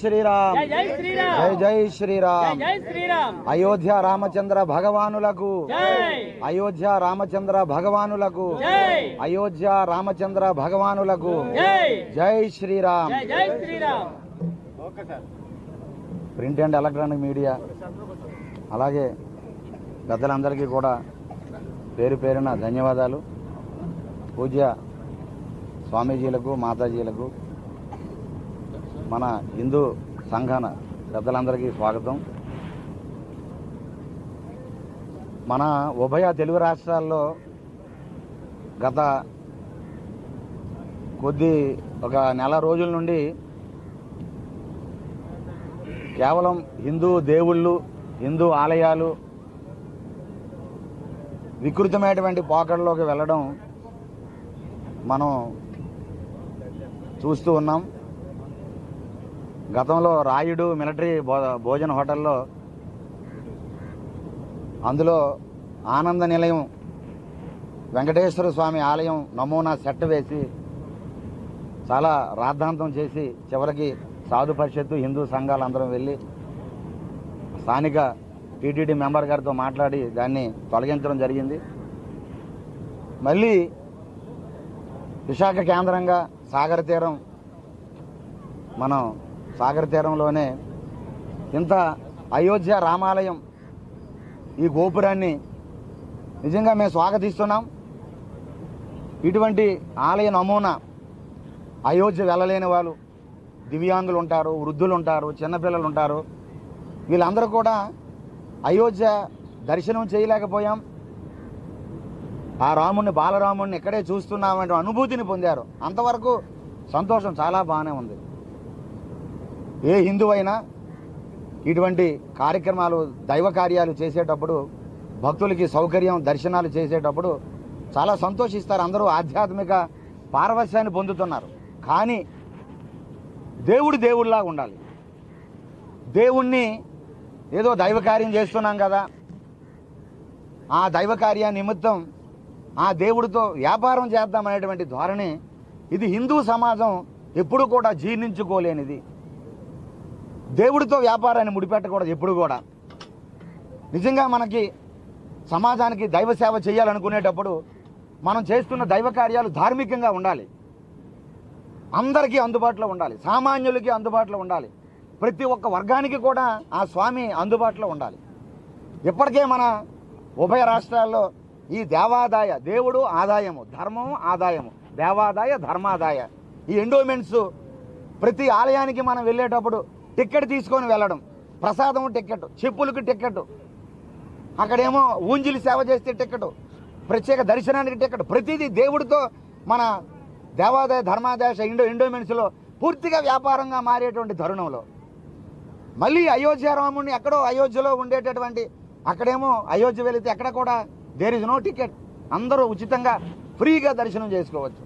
శ్రీరామ్. జై జై శ్రీరామ్. అయోధ్య రామచంద్ర భగవానులకు. అయోధ్య రామచంద్ర భగవానులకు. అయోధ్య రామచంద్ర భగవానులకు. జై Shri Ram. Print and electronic media. అలాగే పెద్దలందరికీ కూడా పేరు పేరున ధన్యవాదాలు. పూజ్య స్వామీజీలకు మాతాజీలకు మన హిందూ సంఘాన పెద్దలందరికీ స్వాగతం. మన ఉభయ తెలుగు రాష్ట్రాల్లో గత కొద్ది ఒక నెల రోజుల నుండి కేవలం హిందూ దేవుళ్ళు హిందూ ఆలయాలు వికృతమైనటువంటి పోకడలోకి వెళ్ళడం మనం చూస్తూ ఉన్నాం. గతంలో రాయుడు మిలిటరీ భో భోజన హోటల్లో అందులో ఆనంద నిలయం వెంకటేశ్వర స్వామి ఆలయం నమూనా సెట్ వేసి చాలా రాద్ధాంతం చేసి చివరికి సాధు పరిషత్తు హిందూ సంఘాలు అందరం వెళ్ళి స్థానిక టీటీడీ మెంబర్ గారితో మాట్లాడి దాన్ని తొలగించడం జరిగింది. మళ్ళీ విశాఖ కేంద్రంగా సాగర తీరం మనం సాగర తీరంలోనే ఇంత అయోధ్య రామాలయం ఈ గోపురాన్ని నిజంగా మేము స్వాగతిస్తున్నాం. ఇటువంటి ఆలయ నమూనా అయోధ్య వెళ్ళలేని వాళ్ళు దివ్యాంగులు ఉంటారు వృద్ధులు ఉంటారు చిన్నపిల్లలు ఉంటారు వీళ్ళందరూ కూడా అయోధ్య దర్శనం చేయలేకపోయాం. ఆ రాముడిని బాలరాముడిని ఇక్కడే చూస్తున్నామనే అనుభూతిని పొందారు. అంతవరకు సంతోషం చాలా బాగానే ఉంది. ఏ హిందువైనా ఇటువంటి కార్యక్రమాలు దైవ కార్యాలు చేసేటప్పుడు భక్తులకి సౌకర్యం దర్శనాలు చేసేటప్పుడు చాలా సంతోషిస్తారు. అందరూ ఆధ్యాత్మిక పారవస్యాన్ని పొందుతున్నారు. కానీ దేవుడు దేవుడిలా ఉండాలి. దేవుణ్ణి ఏదో దైవ కార్యం చేస్తున్నాం కదా. ఆ దైవ కార్య నిమిత్తం ఆ దేవుడితో వ్యాపారం చేద్దామనేటువంటి ధోరణి ఇది హిందూ సమాజం ఎప్పుడు కూడా జీర్ణించుకోలేనిది. దేవుడితో వ్యాపారాన్ని ముడిపెట్టకూడదు ఎప్పుడు కూడా. నిజంగా మనకి సమాజానికి దైవ సేవ చేయాలనుకునేటప్పుడు మనం చేస్తున్న దైవ కార్యాలు ధార్మికంగా ఉండాలి. అందరికీ అందుబాటులో ఉండాలి. సామాన్యులకి అందుబాటులో ఉండాలి. ప్రతి ఒక్క వర్గానికి కూడా ఆ స్వామి అందుబాటులో ఉండాలి. ఇప్పటికే మన ఉభయ రాష్ట్రాల్లో ఈ దేవాదాయ దేవుడు ఆదాయము ధర్మము ఆదాయము దేవాదాయ ధర్మాదాయ ఈ ఎండోమెంట్స్ ప్రతి ఆలయానికి మనం వెళ్ళేటప్పుడు టికెట్ తీసుకొని వెళ్ళడం. ప్రసాదం టికెట్ చెప్పులకు టికెట్ అక్కడేమో ఊంజిలి సేవ చేస్తే టికెట్ ప్రత్యేక దర్శనానికి టికెట్ ప్రతిదీ దేవుడితో మన దేవాదాయ ధర్మాదేశ ఇండో ఇండోమెన్స్లో పూర్తిగా వ్యాపారంగా మారేటువంటి తరుణంలో మళ్ళీ అయోధ్య రాముడిని ఎక్కడో అయోధ్యలో ఉండేటటువంటి అక్కడేమో అయోధ్య వెళితే ఎక్కడ కూడా దేర్ ఇస్ నో టికెట్ అందరూ ఉచితంగా ఫ్రీగా దర్శనం చేసుకోవచ్చు.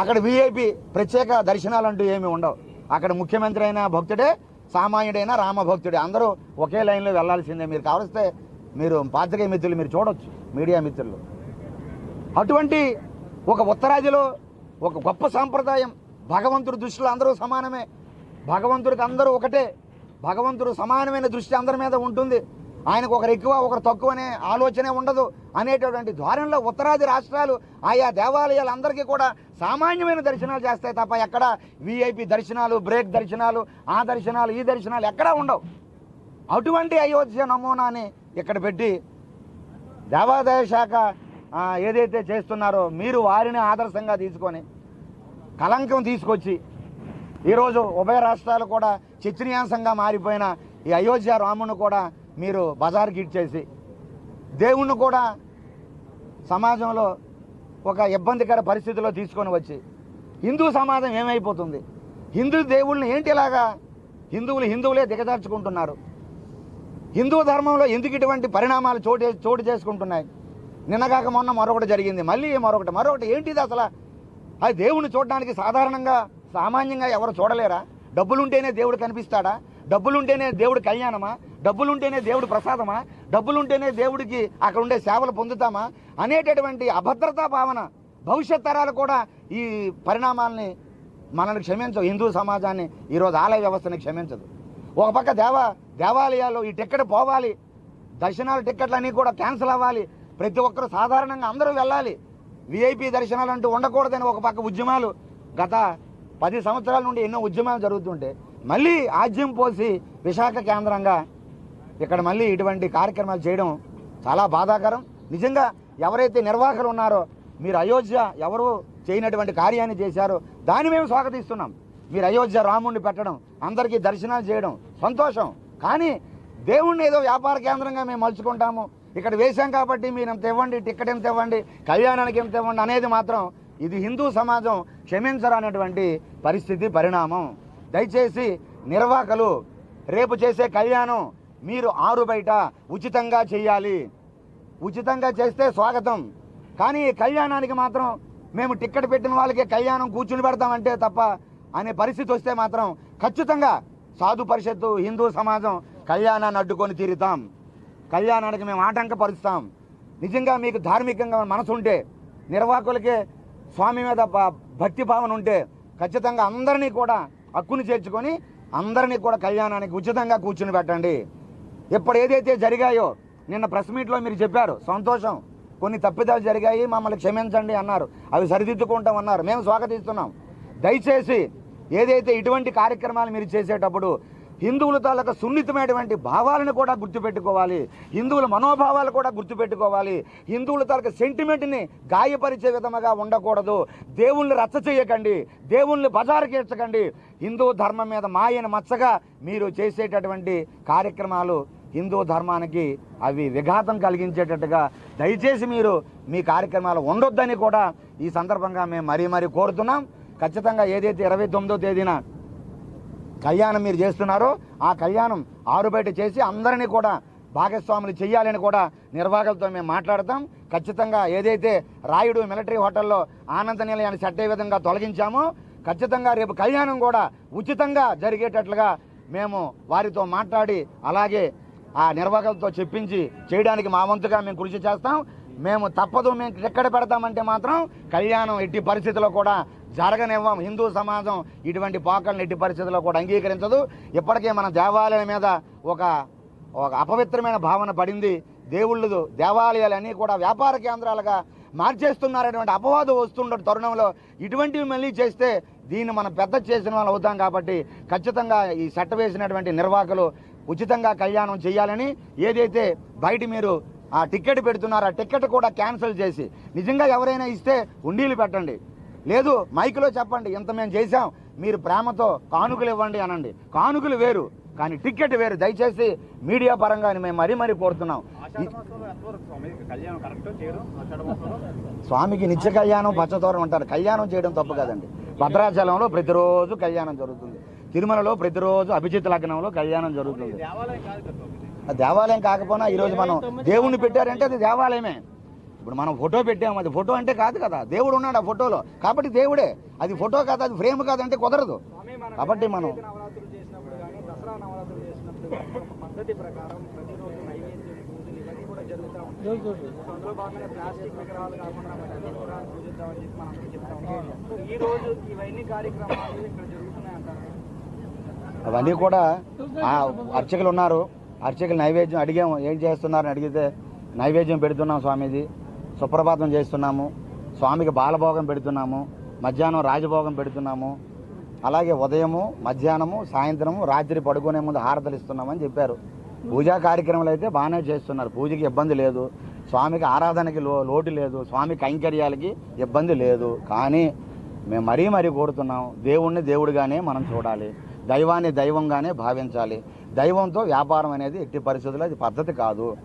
అక్కడ విఐపి ప్రత్యేక దర్శనాలు అంటూ ఏమి ఉండవు. అక్కడ ముఖ్యమంత్రి అయిన భక్తుడే సామాన్యుడైన రామభక్తుడే. అందరూ ఒకే లైన్లో వెళ్ళాల్సిందే మీరు కావలిస్తే మీరు పాత్రికేయ మిత్రులు మీరు చూడొచ్చు మీడియా మిత్రులు. అటువంటి ఒక ఉత్తరాదిలో ఒక గొప్ప సాంప్రదాయం భగవంతుడి దృష్టిలో అందరూ సమానమే. భగవంతుడికి అందరూ ఒకటే. భగవంతుడు సమానమైన దృష్టి అందరి మీద ఉంటుంది. ఆయనకు ఒకరు ఎక్కువ ఒకరు తక్కువ అనే ఆలోచనే ఉండదు అనేటటువంటి ద్వారంలో ఉత్తరాది రాష్ట్రాలు ఆయా దేవాలయాలు అందరికీ కూడా సామాన్యమైన దర్శనాలు చేస్తాయి తప్ప ఎక్కడ విఐపి దర్శనాలు బ్రేక్ దర్శనాలు ఆ దర్శనాలు ఈ దర్శనాలు ఎక్కడా ఉండవు. అటువంటి అయోధ్య నమూనాని ఇక్కడ పెట్టి దేవాదాయ శాఖ ఏదైతే చేస్తున్నారో మీరు వారిని ఆదర్శంగా తీసుకొని కలంకం తీసుకొచ్చి ఈరోజు ఉభయ రాష్ట్రాలు కూడా చర్చనీయాంశంగా మారిపోయిన ఈ అయోధ్య రామును కూడా మీరు బజార్కి ఇచ్చేసి దేవుణ్ణి కూడా సమాజంలో ఒక ఇబ్బందికర పరిస్థితిలో తీసుకొని వచ్చి హిందూ సమాజం ఏమైపోతుంది? హిందూ దేవుళ్ళని ఏంటి ఇలాగా? హిందువులు హిందువులే దిగజార్చుకుంటున్నారు. హిందూ ధర్మంలో ఎందుకు ఇటువంటి పరిణామాలు చోటు చోటు చేసుకుంటున్నాయి? నిన్నగాక మొన్న మరొకటి జరిగింది మళ్ళీ మరొకటి మరొకటి ఏంటిది అసలు? అది దేవుణ్ణి చూడడానికి సాధారణంగా సామాన్యంగా ఎవరు చూడలేరా? డబ్బులుంటేనే దేవుడు కనిపిస్తాడా? డబ్బులుంటేనే దేవుడు కళ్యాణమా? డబ్బులుంటేనే దేవుడు ప్రసాదమా? డబ్బులుంటేనే దేవుడికి అక్కడ ఉండే సేవలు పొందుతామా? అనేటటువంటి అభద్రతా భావన భవిష్యత్ తరాలు కూడా ఈ పరిణామాల్ని మనల్ని క్షమించవు. హిందూ సమాజాన్ని ఈరోజు ఆలయ వ్యవస్థని క్షమించదు. ఒక పక్క దేవ దేవాలయాల్లో ఈ టికెట్ పోవాలి. దర్శనాల టిక్కెట్లన్నీ కూడా క్యాన్సిల్ అవ్వాలి. ప్రతి ఒక్కరు సాధారణంగా అందరూ వెళ్ళాలి. విఐపి దర్శనాలు అంటూ ఉండకూడదని ఒక పక్క ఉద్యమాలు గత పది సంవత్సరాల నుండి ఎన్నో ఉద్యమాలు జరుగుతుంటే మళ్ళీ ఆజ్యం పోసి విశాఖ కేంద్రంగా ఇక్కడ మళ్ళీ ఇటువంటి కార్యక్రమాలు చేయడం చాలా బాధాకరం. నిజంగా ఎవరైతే నిర్వాహకులు ఉన్నారో మీరు అయోధ్య ఎవరు చేయనటువంటి కార్యాన్ని చేశారో దాన్ని మేము స్వాగతిస్తున్నాం. మీరు అయోధ్య రాముడిని పెట్టడం అందరికీ దర్శనాలు చేయడం సంతోషం. కానీ దేవుణ్ణి ఏదో వ్యాపార కేంద్రంగా మేము మలుచుకుంటాము. ఇక్కడ వేశాం కాబట్టి మీరు ఎంత ఇవ్వండి టిక్కెట్ ఎంత ఇవ్వండి కళ్యాణానికి ఎంత ఇవ్వండి అనేది మాత్రం ఇది హిందూ సమాజం క్షమించరనేటువంటి పరిస్థితి పరిణామం. దయచేసి నిర్వాహకులు రేపు చేసే కళ్యాణం మీరు ఆరు బయట ఉచితంగా చేయాలి. ఉచితంగా చేస్తే స్వాగతం. కానీ ఈ కళ్యాణానికి మాత్రం మేము టిక్కెట్ పెట్టిన వాళ్ళకి కళ్యాణం కూర్చుని పెడతామంటే తప్ప అనే పరిస్థితి వస్తే మాత్రం ఖచ్చితంగా సాధు పరిషత్తు హిందూ సమాజం కళ్యాణాన్ని అడ్డుకొని తీరుతాం. కళ్యాణానికి మేము ఆటంకపరుస్తాం. నిజంగా మీకు ధార్మికంగా మనసు ఉంటే నిర్వాహకులకే స్వామి మీద భక్తి భావన ఉంటే ఖచ్చితంగా అందరినీ కూడా హక్కును చేర్చుకొని అందరినీ కూడా కళ్యాణానికి ఉచితంగా కూర్చుని పెట్టండి. ఇప్పుడు ఏదైతే జరిగాయో నిన్న ప్రెస్ మీట్లో మీరు చెప్పారు సంతోషం కొన్ని తప్పిదాలు జరిగాయి మమ్మల్ని క్షమించండి అన్నారు. అవి సరిదిద్దుకుంటాం అన్నారు. మేము స్వాగతిస్తున్నాం. దయచేసి ఏదైతే ఇటువంటి కార్యక్రమాలు మీరు చేసేటప్పుడు హిందువుల తాలూకా సున్నితమైనటువంటి భావాలను కూడా గుర్తుపెట్టుకోవాలి హిందువుల మనోభావాలు కూడా గుర్తుపెట్టుకోవాలి హిందువుల తాలూకా సెంటిమెంట్ని గాయపరిచే విధముగా ఉండకూడదు. దేవుణ్ణి రచ్చ చేయకండి దేవుణ్ణి బజారుకేర్చకండి హిందూ ధర్మం మీద మాయని మచ్చగా మీరు చేసేటటువంటి కార్యక్రమాలు హిందూ ధర్మానికి అవి విఘాతం కలిగించేటట్టుగా దయచేసి మీరు మీ కార్యక్రమాలు ఉండొద్దని కూడా ఈ సందర్భంగా మేము మరీ మరీ కోరుతున్నాం. ఖచ్చితంగా ఏదైతే ఇరవై తొమ్మిదో తేదీన కళ్యాణం మీరు చేస్తున్నారో ఆ కళ్యాణం ఆరుబయట చేసి అందరినీ కూడా భాగస్వాములు చేయాలని కూడా నిర్వాహకులతో మేము మాట్లాడతాం. ఖచ్చితంగా ఏదైతే రాయుడు మిలిటరీ హోటల్లో ఆనంద నిలయాన్ని సెట్ అయ్యే విధంగా తొలగించామో ఖచ్చితంగా రేపు కళ్యాణం కూడా ఉచితంగా జరిగేటట్లుగా మేము వారితో మాట్లాడి అలాగే ఆ నిర్వాహకులతో చెప్పించి చేయడానికి మా వంతుగా మేము కృషి చేస్తాం. మేము తప్పదు మేము ఎక్కడ పెడతామంటే మాత్రం కళ్యాణం ఎట్టి పరిస్థితుల్లో కూడా జరగనివ్వం. హిందూ సమాజం ఇటువంటి పోకలను ఎట్టి పరిస్థితుల్లో కూడా అంగీకరించదు. ఇప్పటికే మన దేవాలయం మీద ఒక ఒక అపవిత్రమైన భావన పడింది. దేవుళ్ళు దేవాలయాలన్నీ కూడా వ్యాపార కేంద్రాలుగా మార్చేస్తున్నారనేటువంటి అపవాదం వస్తున్న తరుణంలో ఇటువంటివి మళ్ళీ చేస్తే దీన్ని మనం పెద్ద చేసిన వాళ్ళు అవుతాం కాబట్టి ఖచ్చితంగా ఈ చట్ట వేసినటువంటి నిర్వాహకులు ఉచితంగా కళ్యాణం చేయాలని ఏదైతే బయట మీరు ఆ టికెట్ పెడుతున్నారో ఆ టికెట్ కూడా క్యాన్సిల్ చేసి నిజంగా ఎవరైనా ఇస్తే ఉండీలు పెట్టండి. లేదు మైకులో చెప్పండి ఇంత మేము చేశాం మీరు ప్రేమతో కానుకలు ఇవ్వండి అనండి. కానుకలు వేరు కానీ టికెట్ వేరు. దయచేసి మీడియా పరంగా మేము మరీ మరీ కోరుతున్నాం. స్వామికి నిత్య కళ్యాణం పచ్చతోరణం అంటారు. కళ్యాణం చేయడం తప్పు కదండి. భద్రాచలంలో ప్రతిరోజు కళ్యాణం జరుగుతుంది. తిరుమలలో ప్రతిరోజు అభిజిత్ లగ్నంలో కళ్యాణం జరుగుతుంది. దేవాలయం కాకపోయినా ఈరోజు మనం దేవుణ్ణి పెట్టారంటే అది దేవాలయమే. ఇప్పుడు మనం ఫోటో పెట్టాము అది ఫోటో అంటే కాదు కదా. దేవుడు ఉన్నాడు ఆ ఫోటోలో. కాబట్టి దేవుడే. అది ఫోటో కాదు అది ఫ్రేమ్ కాదు అంటే కుదరదు. కాబట్టి మనం ఈ రోజు ఇవన్నీ కార్యక్రమాలు ఇక్కడ జరుగుతున్నాయి అంటారు అవన్నీ కూడా అర్చకులు ఉన్నారు. అర్చకులు నైవేద్యం అడిగాము ఏం చేస్తున్నారని అడిగితే నైవేద్యం పెడుతున్నాం స్వామీజీ సుప్రభాతం చేస్తున్నాము స్వామికి బాలభోగం పెడుతున్నాము మధ్యాహ్నం రాజభోగం పెడుతున్నాము అలాగే ఉదయము మధ్యాహ్నము సాయంత్రము రాత్రి పడుకునే ముందు హారతలు ఇస్తున్నామని చెప్పారు. పూజా కార్యక్రమాలు అయితే బాగానే చేస్తున్నారు. పూజకి ఇబ్బంది లేదు. స్వామికి ఆరాధనకి లో లోటు లేదు. స్వామి కైంకర్యాలకి ఇబ్బంది లేదు. కానీ మేము మరీ మరీ కోరుతున్నాం. దేవుణ్ణి దేవుడిగానే మనం చూడాలి. దైవాన్ని దైవంగానే భావించాలి. దైవంతో వ్యాపారం అనేది ఎట్టి పరిస్థితుల్లో అది పద్ధతి కాదు.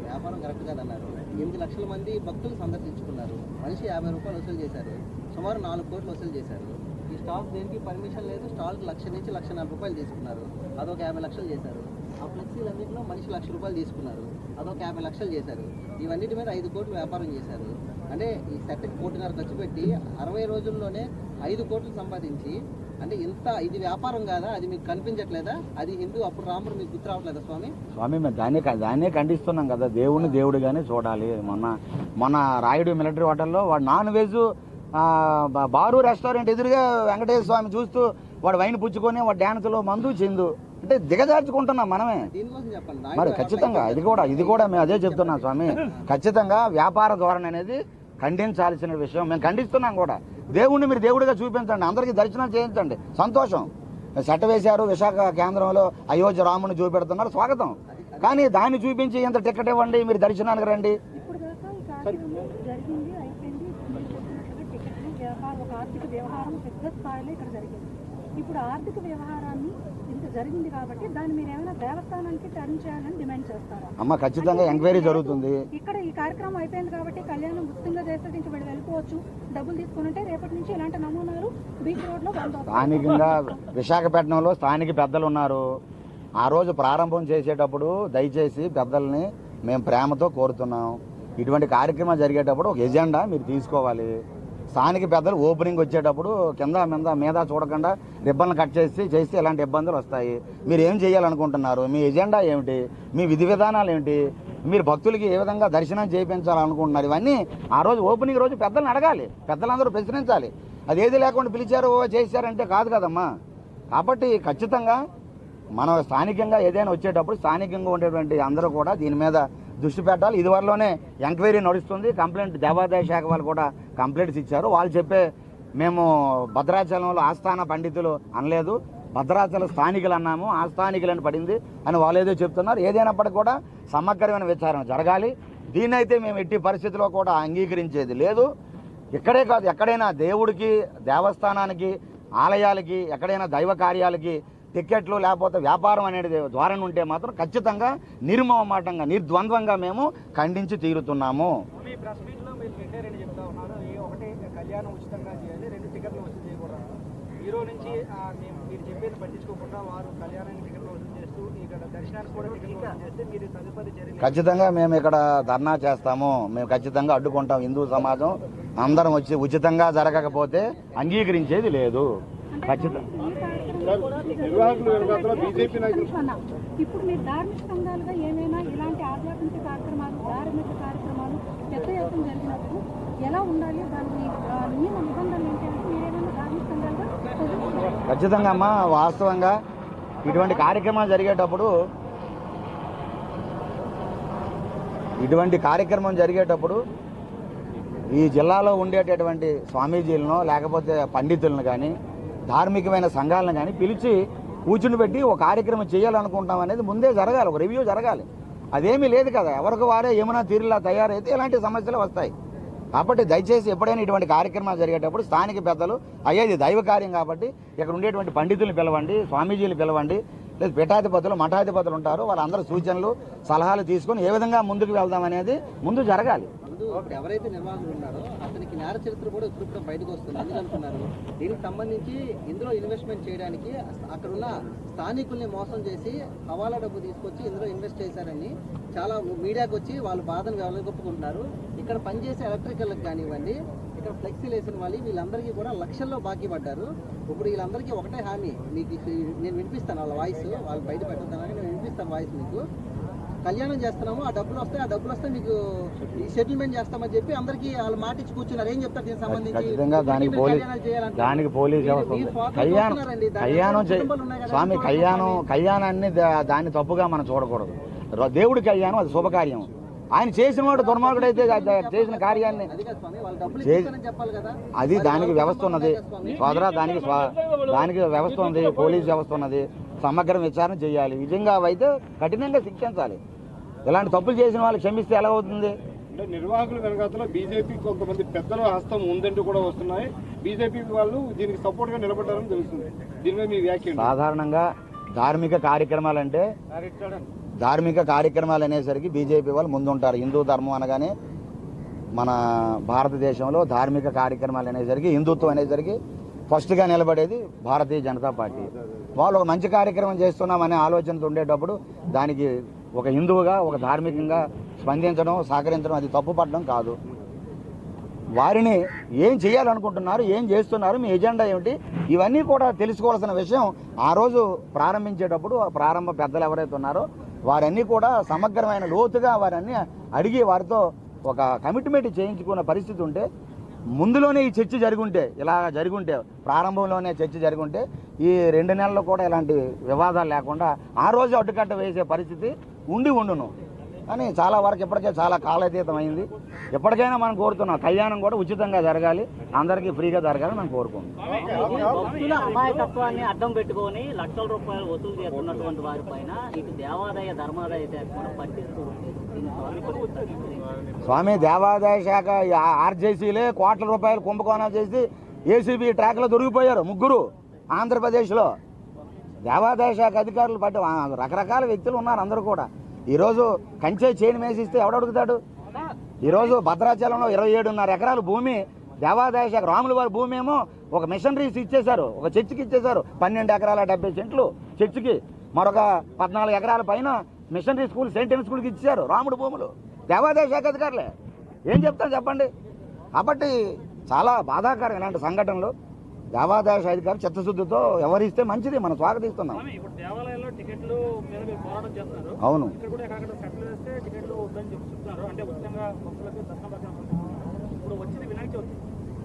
వ్యాపారం కరెక్ట్ కాదన్నారు. ఎనిమిది లక్షల మంది భక్తులు సందర్శించుకున్నారు. మనిషి యాభై రూపాయలు వసూలు చేశారు. సుమారు నాలుగు కోట్లు వసూలు చేశారు. ఈ స్టాక్ దేనికి పర్మిషన్ లేదు స్టాల్కి లక్ష నుంచి లక్ష నాలుగు రూపాయలు తీసుకున్నారు. అదొక యాభై లక్షలు చేశారు. ఆ ఫ్లెక్సీలన్నింటిలో మనిషి లక్ష రూపాయలు తీసుకున్నారు. అదొక యాభై లక్షలు చేశారు. ఇవన్నిటి మీద ఐదు కోట్లు వ్యాపారం చేశారు. అంటే ఈ సెట్కి కోటిన్నర ఖర్చు పెట్టి అరవై రోజుల్లోనే ఐదు కోట్లు సంపాదించి అంటే ఇంత ఇది వ్యాపారం కాదా? అది మీకు కనిపించట్లేదా? అది హిందూ అప్పుడు రాముడు మీకు గుర్తు రావట్లేదా స్వామి? స్వామి మేము దాన్నే దాన్నే ఖండిస్తున్నాం కదా. దేవుణ్ణి దేవుడిగానే చూడాలి. మొన్న మొన్న రాయుడు మిలిటరీ హోటల్లో వాడు నాన్ వెజ్ బారు రెస్టారెంట్ ఎదురుగా వెంకటేశ్వర స్వామి చూస్తూ వాడు వైన్ పుచ్చుకొని వాడు డ్యాన్సులో మందు చిందు. అంటే దిగజార్చుకుంటున్నాం మనమే. మరి ఖచ్చితంగా ఇది కూడా ఇది కూడా మేము అదే చెప్తున్నాం స్వామి. ఖచ్చితంగా వ్యాపార ధోరణి అనేది ఖండించాల్సిన విషయం. మేము ఖండిస్తున్నాం కూడా. దేవుణ్ణి మీరు దేవుడిగా చూపించండి అందరికీ దర్శనం చేయించండి. సంతోషం. సెట వేశారు విశాఖ కేంద్రంలో అయోధ్య రాముని చూపెడుతున్నారు స్వాగతం. కానీ దాన్ని చూపించి ఇంత టికెట్ ఇవ్వండి మీరు దర్శనానికి రండి. ఇప్పుడు ఆర్థిక వ్యవహారం పెద్ద స్థాయిలో ఇక్కడ జరిగింది. ఇప్పుడు ఆర్థిక వ్యవహారాన్ని జరిగింది కాబట్టి దాన్ని మీరు ఏమైనా దేవస్థానానికి టర్న్ చేయాలని డిమాండ్ చేస్తారా? అమ్మ ఖచ్చితంగా ఎంక్వైరీ జరుగుతుంది. ఇక్కడ ఈ కార్యక్రమం అయిపోయింది కాబట్టి కళ్యాణం ఉచితంగా ఇంక వీళ్ళు వెళ్ళిపోవచ్చు. డబ్బులు రేపటి నుంచి ఇలాంటి నమూనాలు బీచ్ రోడ్లో. స్థానికంగా విశాఖపట్నంలో స్థానిక పెద్దలు ఉన్నారు. ఆ రోజు ప్రారంభం చేసేటప్పుడు దయచేసి పెద్దల్ని మేము ప్రేమతో కోరుతున్నాం. ఇటువంటి కార్యక్రమాలు జరిగేటప్పుడు ఒక ఎజెండా మీరు తీసుకోవాలి. స్థానిక పెద్దలు ఓపెనింగ్ వచ్చేటప్పుడు కింద మీద మీద చూడకుండా రిబ్బన్లు కట్ చేసి చేస్తే ఇలాంటి ఇబ్బందులు వస్తాయి. మీరు ఏం చేయాలనుకుంటున్నారు? మీ ఎజెండా ఏమిటి? మీ విధి విధానాలు ఏమిటి? మీరు భక్తులకి ఏ విధంగా దర్శనం చేయించాలనుకుంటున్నారు? ఇవన్నీ ఆ రోజు ఓపెనింగ్ రోజు పెద్దలను అడగాలి. పెద్దలందరూ ప్రశ్నించాలి. అది ఏది లేకుండా పిలిచారు ఓ చేశారంటే కాదు కదమ్మా. కాబట్టి ఖచ్చితంగా మనం స్థానికంగా ఏదైనా వచ్చేటప్పుడు స్థానికంగా ఉండేటువంటి అందరూ కూడా దీని మీద దృష్టి పెట్టాలి. ఇదివరలోనే ఎంక్వైరీ నడుస్తుంది. కంప్లైంట్ దేవాదాయ శాఖ వాళ్ళు కూడా కంప్లైంట్స్ ఇచ్చారు. వాళ్ళు చెప్పే మేము భద్రాచలంలో ఆస్థాన పండితులు అనలేదు. భద్రాచల స్థానికులు అన్నాము. ఆ స్థానికులని పడింది అని వాళ్ళు ఏదో చెప్తున్నారు. ఏదైనప్పటికీ కూడా సమగ్రమైన విచారణ జరగాలి. దీన్నైతే మేము ఎట్టి పరిస్థితిలో కూడా అంగీకరించేది లేదు. ఇక్కడే కాదు ఎక్కడైనా దేవుడికి దేవస్థానానికి ఆలయాలకి ఎక్కడైనా దైవ కార్యాలకి టిక్కెట్లు లేకపోతే వ్యాపారం అనేది ద్వారం ఉంటే మాత్రం ఖచ్చితంగా నిర్మమాటంగా నిర్ద్వంద్వంగా మేము ఖండించి తీరుతున్నాము. మీ ప్రెస్ మీట్లో మీరు రెండే రెండు చెప్తా ఉన్నారు. ఏ ఒకటి కళ్యాణం ఉచితంగా చేయాలి రెండు టికెట్లు వసూలు చేయకూడదు. హీరో నుంచి ఆ, మేము మీరు చెప్పేది పట్టించుకోకుండా వారు కళ్యాణానికి టికెట్లు వసూలు చేస్తూ ఇక్కడ దర్శనానికి కూడా టికెట్లు వసూలు చేస్తే మీరు తదుపరి చర్యలు ఖచ్చితంగా మేము ఇక్కడ ధర్నా చేస్తాము. మేము ఖచ్చితంగా అడ్డుకుంటాం. హిందూ సమాజం అందరం వచ్చి ఉచితంగా జరగకపోతే అంగీకరించేది లేదు. ఖచ్చితంగా. నిర్వాహకులు బీజేపీ నాయకులు. ఇప్పుడు మీరు ధార్మిక సంఘాలుగా ఏమైనా ఇలాంటి ఆధ్యాత్మిక కార్యక్రమాలు ధార్మిక కార్యక్రమాలు పెద్ద ఎత్తున జరిగినప్పుడు ఎలా ఉండాలి? దాని ఆ, నియమ నిబంధనలు ఏంటి? అంటే మీరేమైనా ధార్మిక సంఘాలుగా ఖచ్చితంగా అమ్మా వాస్తవంగా ఇటువంటి కార్యక్రమాలు జరిగేటప్పుడు ఇటువంటి కార్యక్రమం జరిగేటప్పుడు ఈ జిల్లాలో ఉండేటటువంటి స్వామీజీలను లేకపోతే పండితులను కానీ ధార్మికమైన సంఘాలను కానీ పిలిచి కూర్చుని పెట్టి ఒక కార్యక్రమం చేయాలనుకుంటాం అనేది ముందే జరగాలి ఒక రివ్యూ జరగాలి. అదేమీ లేదు కదా ఎవరికి వారే ఏమైనా తీరులా తయారైతే ఇలాంటి సమస్యలు వస్తాయి. కాబట్టి దయచేసి ఎప్పుడైనా ఇటువంటి కార్యక్రమాలు జరిగేటప్పుడు స్థానిక పెద్దలు అయ్యా ఇది దైవ కార్యం కాబట్టి ఇక్కడ ఉండేటువంటి పండితులను పిలవండి స్వామీజీలు పిలవండి లేదు పీఠాధిపతులు మఠాధిపతులు ఉంటారు వాళ్ళందరూ సూచనలు సలహాలు తీసుకొని ఏ విధంగా ముందుకు వెళ్దాం అనేది ముందు జరగాలి. ముందు ఇప్పుడు ఎవరైతే నిర్వాహకులు ఉన్నారో అతనికి నేర చరిత్ర కూడా ఇప్పుడు ఇప్పుడు బయటకు వస్తుంది. ఎందుకు అనుకున్నారు దీనికి సంబంధించి ఇందులో ఇన్వెస్ట్మెంట్ చేయడానికి అక్కడ ఉన్న స్థానికుల్ని మోసం చేసి హవాలా డబ్బు తీసుకొచ్చి ఇందులో ఇన్వెస్ట్ చేశారని చాలా మీడియాకి వచ్చి వాళ్ళు బాధను వెళ్ళగొప్పుకుంటున్నారు ఇక్కడ పనిచేసే ఎలక్ట్రికల్కి కానివ్వండి ఇక్కడ ఫ్లెక్సీలు వేసిన వాళ్ళు వీళ్ళందరికీ కూడా లక్షల్లో బాకీ పడ్డారు. ఇప్పుడు వీళ్ళందరికీ ఒకటే హామీ. మీకు నేను వినిపిస్తాను వాళ్ళ వాయిస్ వాళ్ళు బయట పెట్టడానికి నేను వినిపిస్తాను వాయిస్ మీకు. కళ్యాణం చేస్తున్నాము ఆ డబ్బులు వస్తాయి ఆ డబ్బులు వస్తే మీకు సెటిల్మెంట్ చేస్తామని చెప్పి అందరికీ వాళ్ళు మాట ఇచ్చి కూర్చున్నారు. ఏం చెప్తారు దీనికి సంబంధించి? దానికి పోలీస్. దానికి పోలీస్ కళ్యాణం స్వామి కళ్యాణం. కళ్యాణాన్ని దా- దాన్ని తప్పుగా మనం చూడకూడదు. దేవుడి కళ్యాణం అది శుభకార్యం. ఆయన చేసిన వాడు దుర్మార్గుడైతే చేసిన కార్యాన్ని అది కాదు స్వామి వాళ్ళు డబ్బులు చే- ఇస్తారని చెప్పాలి కదా. అది మరి దానికి వ్యవస్థ ఉన్నది. సోదరా దానికి స్వా- దానికి వ్యవస్థ ఉంది. పోలీస్ వ్యవస్థ ఉన్నది. సమగ్ర విచారణ చేయాలి. నిజంగా అయితే కఠినంగా శిక్షించాలి. ఇలాంటి తప్పులు చేసిన వాళ్ళు క్షమిస్తే ఎలా అవుతుంది? అంటే నిర్వాహకుల వెనకాతల బీజేపీ కొంతమంది పెద్దల హస్తం ఉందంటూ కూడా వస్తున్నాయి. బీజేపీ వాళ్ళు దీనికి సపోర్ట్గా నిలబడ్డారని తెలుస్తుంది. దీని మీద మీ వ్యాఖ్య? సాధారణంగా ధార్మిక కార్యక్రమాలంటే ధార్మిక కార్యక్రమాలు అనేసరికి బీజేపీ వాళ్ళు ముందుంటారు. హిందూ ధర్మం అనగానే మన భారతదేశంలో ధార్మిక కార్యక్రమాలు అనేసరికి హిందుత్వం అనేసరికి ఫస్ట్గా నిలబడేది భారతీయ జనతా పార్టీ. వాళ్ళు ఒక మంచి కార్యక్రమం చేస్తున్నామనే ఆలోచనతో ఉండేటప్పుడు దానికి ఒక హిందువుగా ఒక ధార్మికంగా స్పందించడం సహకరించడం అది తప్పుపడడం కాదు. వారిని ఏం చేయాలనుకుంటున్నారు ఏం చేస్తున్నారు మీ ఎజెండా ఏమిటి? ఇవన్నీ కూడా తెలుసుకోవాల్సిన విషయం ఆ రోజు ప్రారంభించేటప్పుడు ప్రారంభ పెద్దలు ఎవరైతే ఉన్నారో వారన్నీ కూడా సమగ్రమైన లోతుగా వారన్నీ అడిగి వారితో ఒక కమిట్మెంట్ చేయించుకున్న పరిస్థితి ఉంటే ముందులోనే ఈ చర్చ జరుగుంటే ఇలా జరుగుంటే ప్రారంభంలోనే చర్చ జరుగుంటే ఈ రెండు నెలల్లో కూడా ఇలాంటి వివాదాలు లేకుండా ఆ రోజు అడ్డుకట్ట వేసే పరిస్థితి ఉండి ఉండును. కానీ చాలా వరకు ఇప్పటికే చాలా కాలాతీతం అయింది. ఎప్పటికైనా మనం కోరుతున్నాం కళ్యాణం కూడా ఉచితంగా జరగాలి. అందరికీ ఫ్రీగా జరగాలని మనం కోరుకుంటున్నాం. అమాయకత్వాన్ని అడ్డం పెట్టుకొని లక్షల రూపాయలు వసూలు చేస్తున్నటువంటి వారిపైన ఇటు దేవాదాయ ధర్మాదాయ శాఖ కూడా స్వామి దేవాదాయ శాఖ ఆర్జేసీలే కోట్ల రూపాయలు కుంభకోణాలు చేసి ఏసీబీ ట్రాక్లో దొరికిపోయారు ముగ్గురు ఆంధ్రప్రదేశ్లో. దేవాదాయ శాఖ అధికారులు పట్టు రకరకాల వ్యక్తులు ఉన్నారు అందరూ కూడా. ఈరోజు కంచే చేను మేసిస్తే ఎవడడుగుతాడు ఈరోజు భద్రాచలంలో ఇరవై ఏడున్నర ఎకరాల భూమి దేవాదాయ శాఖ రాముల వారి భూమి ఏమో ఒక మిషనరీస్ ఇచ్చేశారు ఒక చర్చికి ఇచ్చేశారు. పన్నెండు ఎకరాల డెబ్బై సెంట్లు చర్చికి. మరొక పద్నాలుగు ఎకరాల పైన మిషనరీ స్కూల్ సెయింట్ స్కూల్కి ఇచ్చారు రాముడు భూములు. దేవాదాయ శాఖ అధికారులే. ఏం చెప్తాను చెప్పండి? కాబట్టి చాలా బాధాకరం ఇలాంటి సంఘటనలు. దేవాదాయ శాఖ అధికారులు చిత్తశుద్ధితో ఎవరిస్తే మంచిది మనం స్వాగతిస్తున్నాం. అవును. ఇక్కడ కూడా ఎక్కడెక్కడ సెటిల్ వేస్తే టికెట్లు వద్దని చెప్పి చెప్తున్నారు. అంటే ఉచితంగా భక్తులకు దర్శనం దర్శనం ఇప్పుడు వచ్చింది వినాయక చవితి.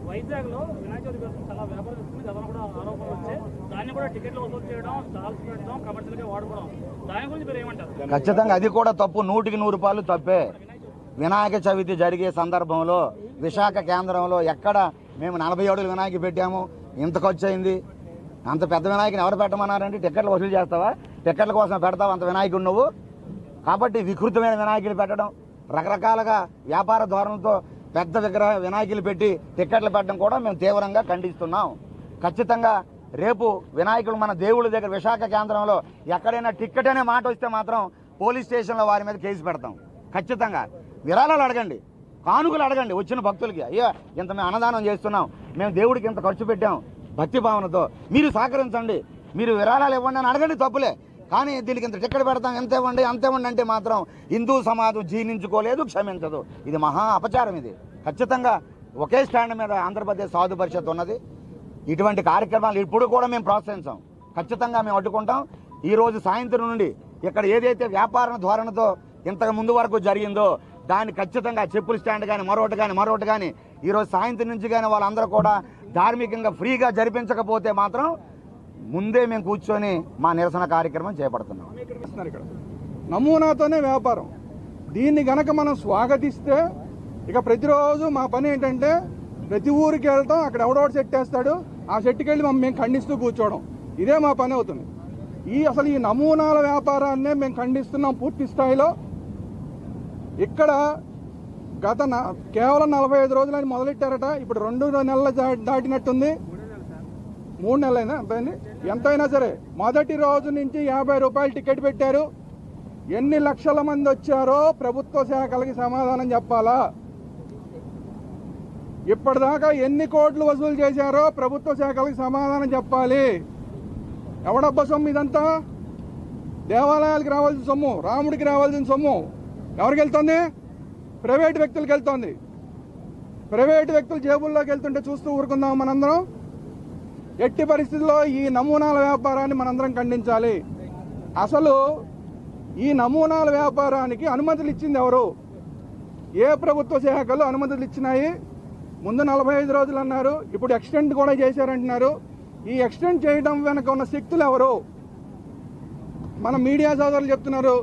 వైజాగ్లో వినాయక చవితి కోసం చాలా వ్యాపారం చేస్తుంది. గతంలో కూడా ఆరోపణలు వచ్చాయి దాన్ని కూడా టికెట్లు వసూలు చేయడం స్టాల్స్ పెట్టడం కమర్షియల్గా వాడుకోవడం. దాని గురించి మీరు ఏమంటారు? ఖచ్చితంగా అది కూడా తప్పు. నూటికి నూరు రూపాయలు తప్పే. వినాయక చవితి జరిగే సందర్భంలో విశాఖ కేంద్రంలో ఎక్కడ మేము నలభై ఏడులు వినాయక పెట్టాము? ఇంత ఖర్చు అయింది? అంత పెద్ద వినాయకుని ఎవరు పెట్టమన్నారంటే టికెట్లు వసూలు చేస్తావా? టికెట్ల కోసం పెడతావు? అంత వినాయకుడు నువ్వు? కాబట్టి వికృతమైన వినాయకులు పెట్టడం రకరకాలుగా వ్యాపార ధోరణితో పెద్ద విగ్రహ వినాయకులు పెట్టి టికెట్లు పెట్టడం కూడా మేము తీవ్రంగా ఖండిస్తున్నాం. ఖచ్చితంగా రేపు వినాయకుడు మన దేవుళ్ళ దగ్గర విశాఖ కేంద్రంలో ఎక్కడైనా టికెట్ అనే మాట వస్తే మాత్రం పోలీస్ స్టేషన్లో వారి మీద కేసు పెడతాం. ఖచ్చితంగా. విరాళాలు అడగండి. కానుకలు అడగండి వచ్చిన భక్తులకి. అయ్యా ఇంత మేము అన్నదానం చేస్తున్నాం మేము దేవుడికి ఇంత ఖర్చు పెట్టాం భక్తి భావనతో. మీరు సహకరించండి మీరు విరాళాలు ఇవ్వండి అని అడగండి తప్పులే. కానీ దీనికి ఇంత టిక్కెట్ పెడతాం ఎంత ఇవ్వండి అంత ఇవ్వండి అంటే మాత్రం హిందూ సమాజం జీర్ణించుకోలేదు క్షమించదు. ఇది మహా అపచారం ఇది. ఖచ్చితంగా ఒకే స్టాండ్ మీద ఆంధ్రప్రదేశ్ సాధు పరిషత్ ఉన్నది. ఇటువంటి కార్యక్రమాలు ఇప్పుడు కూడా మేము ప్రోత్సహించాం. ఖచ్చితంగా మేము అడ్డుకుంటాం. ఈరోజు సాయంత్రం నుండి ఇక్కడ ఏదైతే వ్యాపార ధోరణితో ఇంతకు ముందు వరకు జరిగిందో దాన్ని ఖచ్చితంగా చెప్పుల స్టాండ్ కానీ మరొకటి కానీ మరొకటి కానీ ఈరోజు సాయంత్రం నుంచి కానీ వాళ్ళందరూ కూడా ధార్మికంగా ఫ్రీగా జరిపించకపోతే మాత్రం ముందే మేము కూర్చొని మా నిరసన కార్యక్రమం చేపడుతున్నాం. ఇక్కడ నమూనాతోనే వ్యాపారం. దీన్ని గనక మనం స్వాగతిస్తే ఇక ప్రతిరోజు మా పని ఏంటంటే ప్రతి ఊరికి వెళ్తాం అక్కడ ఎవడోడు సెట్ వేస్తాడు ఆ సెట్కి వెళ్ళి మమ్మల్ని మేము ఖండిస్తూ కూర్చోవడం. ఇదే మా పని అవుతుంది. ఈ అసలు ఈ నమూనాల వ్యాపారాన్నే మేము ఖండిస్తున్నాం పూర్తి స్థాయిలో. ఇక్కడ గత న- కేవలం నలభై ఐదు రోజులని మొదలెట్టారట. ఇప్పుడు రెండు నెలలు దాటినట్టుంది. మూడు నెలలైనా ఎంతైంది ఎంతైనా సరే మొదటి రోజు నుంచి యాభై రూపాయలు టికెట్ పెట్టారు. ఎన్ని లక్షల మంది వచ్చారో ప్రభుత్వ శాఖలకి సమాధానం చెప్పాలా? ఇప్పటిదాకా ఎన్ని కోట్లు వసూలు చేశారో ప్రభుత్వ శాఖలకి సమాధానం చెప్పాలి. ఎవడబ్బా సొమ్ము ఇదంతా? దేవాలయాలకు రావాల్సిన సొమ్ము రాముడికి రావాల్సిన సొమ్ము. ఎవరికి వెళ్తుంది? ప్రైవేట్ వ్యక్తులకు వెళ్తోంది. ప్రైవేట్ వ్యక్తులు జేబుల్లోకి వెళ్తుంటే చూస్తూ ఊరుకుందాం మనందరం. ఎట్టి పరిస్థితుల్లో ఈ నమూనాల వ్యాపారాన్ని మనందరం ఖండించాలి. అసలు ఈ నమూనాల వ్యాపారానికి అనుమతులు ఇచ్చింది ఎవరు? ఏ ప్రభుత్వ శాఖలు అనుమతులు ఇచ్చినాయి? ముందు నలభై ఐదు రోజులు అన్నారు ఇప్పుడు ఎక్స్టెండ్ కూడా చేశారంటున్నారు. ఈ ఎక్స్టెండ్ చేయడం వెనక ఉన్న శక్తులు ఎవరు? మన మీడియా సోదరులు చెప్తున్నారు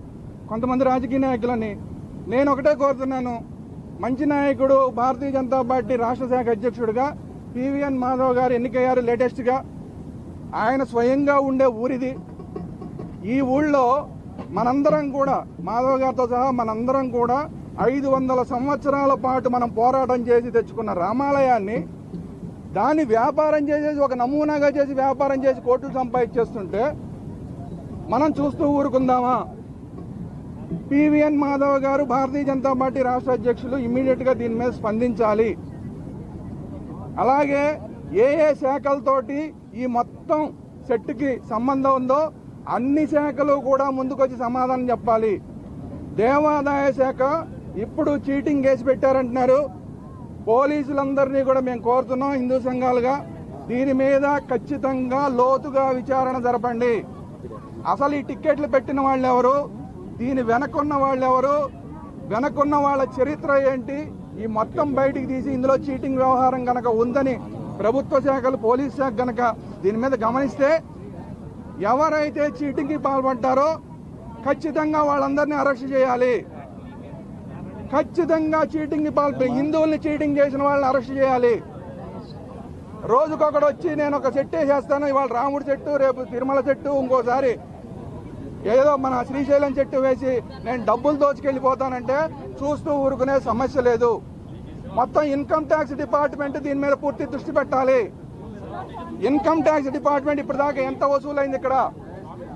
కొంతమంది రాజకీయ నాయకులని నేను ఒకటే కోరుతున్నాను. మంచి నాయకుడు భారతీయ జనతా పార్టీ రాష్ట్ర శాఖ అధ్యక్షుడిగా పివిఎన్ మాధవ్ గారు ఎన్నికయ్యారు లేటెస్ట్గా. ఆయన స్వయంగా ఉండే ఊరిది. ఈ ఊళ్ళో మనందరం కూడా మాధవ్ గారితో సహా మనందరం కూడా ఐదు వందల సంవత్సరాల పాటు మనం పోరాటం చేసి తెచ్చుకున్న రామాలయాన్ని దాన్ని వ్యాపారం చేసేసి ఒక నమూనాగా చేసి వ్యాపారం చేసి కోట్లు సంపాదించేస్తుంటే మనం చూస్తూ ఊరుకుందామా? పివిఎన్ మాధవ్ గారు భారతీయ జనతా పార్టీ రాష్ట్ర అధ్యక్షులు ఇమ్మీడియట్గా దీని మీద స్పందించాలి. అలాగే ఏ ఏ శాఖలతోటి ఈ మొత్తం సెట్కి సంబంధం ఉందో అన్ని శాఖలు కూడా ముందుకొచ్చి సమాధానం చెప్పాలి. దేవాదాయ శాఖ ఇప్పుడు చీటింగ్ కేసు పెట్టారంటున్నారు. పోలీసులందరినీ కూడా మేము కోరుతున్నాం హిందూ సంఘాలుగా. దీని మీద ఖచ్చితంగా లోతుగా విచారణ జరపండి. అసలు ఈ టిక్కెట్లు పెట్టిన వాళ్ళు ఎవరు దీని వెనకున్న వాళ్ళు ఎవరు వెనకున్న వాళ్ళ చరిత్ర ఏంటి? ఈ మొత్తం బయటికి తీసి ఇందులో చీటింగ్ వ్యవహారం కనుక ఉందని ప్రభుత్వ శాఖలు పోలీస్ శాఖ కనుక దీని మీద గమనిస్తే ఎవరైతే చీటింగ్కి పాల్పడ్డారో ఖచ్చితంగా వాళ్ళందరినీ అరెస్ట్ చేయాలి. ఖచ్చితంగా చీటింగ్కి పాల్పడి హిందువుల్ని చీటింగ్ చేసిన వాళ్ళని అరెస్ట్ చేయాలి. రోజుకొకడు వచ్చి నేను ఒక చెట్టు వేసేస్తాను ఇవాళ రాముడి చెట్టు రేపు తిరుమల చెట్టు ఇంకోసారి ఏదో మన శ్రీశైలం చెట్టు వేసి నేను డబ్బులు దోచుకెళ్ళిపోతానంటే చూస్తూ ఊరుకునే సమస్య లేదు. మొత్తం ఇన్కమ్ ట్యాక్స్ డిపార్ట్మెంట్ దీని మీద పూర్తి దృష్టి పెట్టాలి. ఇన్కమ్ ట్యాక్స్ డిపార్ట్మెంట్ ఇప్పటిదాకా ఎంత వసూలైంది ఇక్కడ?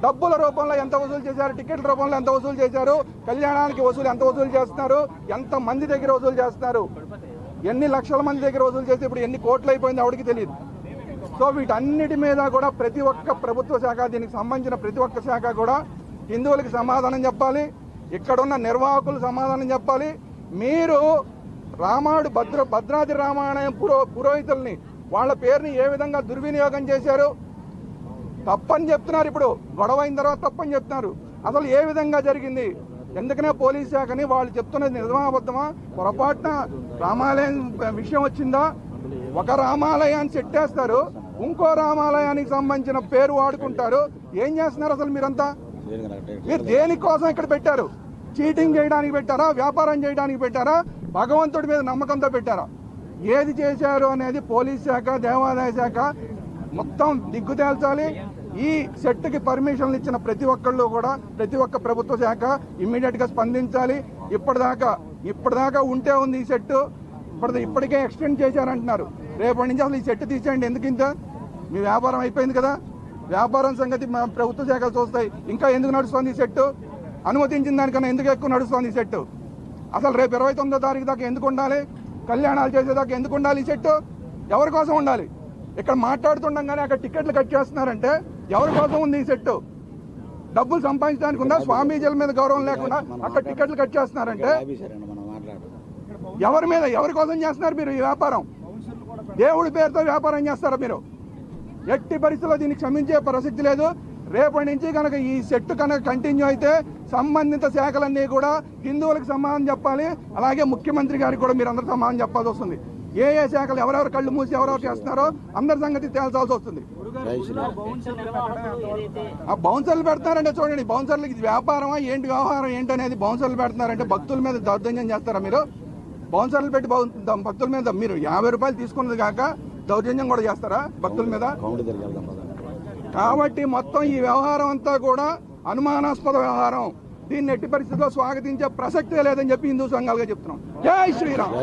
డబ్బుల రూపంలో ఎంత వసూలు చేశారు? టికెట్ల రూపంలో ఎంత వసూలు చేశారు? కళ్యాణానికి వసూలు ఎంత వసూలు చేస్తున్నారు? ఎంత మంది దగ్గర వసూలు చేస్తున్నారు? ఎన్ని లక్షల మంది దగ్గర వసూలు చేస్తే ఇప్పుడు ఎన్ని కోట్లు అయిపోయింది ఆవిడకి తెలియదు. సో వీటన్నిటి మీద కూడా ప్రతి ఒక్క ప్రభుత్వ శాఖ దీనికి సంబంధించిన ప్రతి ఒక్క శాఖ కూడా హిందువులకి సమాధానం చెప్పాలి. ఇక్కడున్న నిర్వాహకులు సమాధానం చెప్పాలి. మీరు రామాడు భద్ర భద్రాద్రి రామాయణ పురో పురోహితుల్ని వాళ్ళ పేరుని ఏ విధంగా దుర్వినియోగం చేశారు? తప్పని చెప్తున్నారు ఇప్పుడు. గొడవ అయిన తర్వాత తప్పని చెప్తున్నారు. అసలు ఏ విధంగా జరిగింది? ఎందుకనే పోలీస్ శాఖని వాళ్ళు చెప్తున్నది నిజమా పొరపాటున రామాలయం విషయం వచ్చిందా? ఒక రామాలయాన్ని చెట్టేస్తారు ఇంకో రామాలయానికి సంబంధించిన పేరు వాడుకుంటారు. ఏం చేస్తున్నారు అసలు మీరంతా? మీరు దేనికోసం ఇక్కడ పెట్టారు? చీటింగ్ చేయడానికి పెట్టారా? వ్యాపారం చేయడానికి పెట్టారా? భగవంతుడి మీద నమ్మకంతో పెట్టారా? ఏది చేశారు అనేది పోలీస్ శాఖ దేవాదాయ శాఖ మొత్తం దిగ్గు తేల్చాలి ఈ సెట్కి పర్మిషన్లు ఇచ్చిన ప్రతి ఒక్కళ్ళు కూడా ప్రతి ఒక్క ప్రభుత్వ శాఖ ఇమ్మీడియట్గా స్పందించాలి. ఇప్పటిదాకా ఇప్పటిదాకా ఉంటే ఉంది ఈ సెట్ ఇప్పటి ఇప్పటికే ఎక్స్టెండ్ చేశారంటున్నారు. రేపటి నుంచి అసలు ఈ చెట్టు తీసేయండి. ఎందుకు ఇంత? మీ వ్యాపారం అయిపోయింది కదా. వ్యాపారం సంగతి మా ప్రభుత్వ శాఖలు చూస్తాయి. ఇంకా ఎందుకు నడుస్తుంది ఈ చెట్టు? అనుమతించిన దానికన్నా ఎందుకు ఎక్కువ నడుస్తుంది ఈ చెట్టు? అసలు రేపు ఇరవై తొమ్మిదో తారీఖు దాకా ఎందుకు ఉండాలి? కళ్యాణాలు చేసేదాకా ఎందుకు ఉండాలి ఈ చెట్టు? ఎవరి కోసం ఉండాలి? ఇక్కడ మాట్లాడుతుండగానే అక్కడ టికెట్లు కట్ చేస్తున్నారంటే ఎవరి కోసం ఉంది ఈ చెట్టు? డబ్బులు సంపాదించడానికి ఉందా? స్వామీజీల మీద గౌరవం లేకుండా అక్కడ టికెట్లు కట్ చేస్తున్నారంటే ఎవరి మీద ఎవరి కోసం చేస్తున్నారు మీరు ఈ వ్యాపారం? దేవుడి పేరుతో వ్యాపారం చేస్తారా మీరు? ఎట్టి పరిస్థితుల్లో దీన్ని క్షమించే ప్రసక్తి లేదు. రేపటి నుంచి కనుక ఈ సెట్ కనుక కంటిన్యూ అయితే సంబంధిత శాఖలన్నీ కూడా హిందువులకు సమాధానం చెప్పాలి. అలాగే ముఖ్యమంత్రి గారికి కూడా మీరు అందరూ సమాధానం చెప్పాల్సి వస్తుంది. ఏ ఏ శాఖలు ఎవరెవరు కళ్ళు మూసి ఎవరెవరు చేస్తున్నారో అందరి సంగతి తేల్చాల్సి వస్తుంది. ఆ బౌన్సర్లు పెడతారంటే చూడండి బౌన్సర్లకి ఇది వ్యాపారమా? ఏంటి వ్యవహారం? ఏంటి అనేది బౌన్సర్లు పెడుతున్నారంటే భక్తుల మీద దౌర్జన్యం చేస్తారా మీరు? బౌన్సర్లు పెట్టి భక్తుల మీద మీరు యాభై రూపాయలు తీసుకున్నది కాక దౌర్జన్యం కూడా చేస్తారా భక్తుల మీద? కాబట్టి మొత్తం ఈ వ్యవహారం అంతా కూడా అనుమానాస్పద వ్యవహారం. దీన్ని ఎట్టి పరిస్థితుల్లో స్వాగతించే ప్రసక్తే లేదని చెప్పి హిందూ సంఘాలుగా చెప్తున్నాం. జై శ్రీరామ్.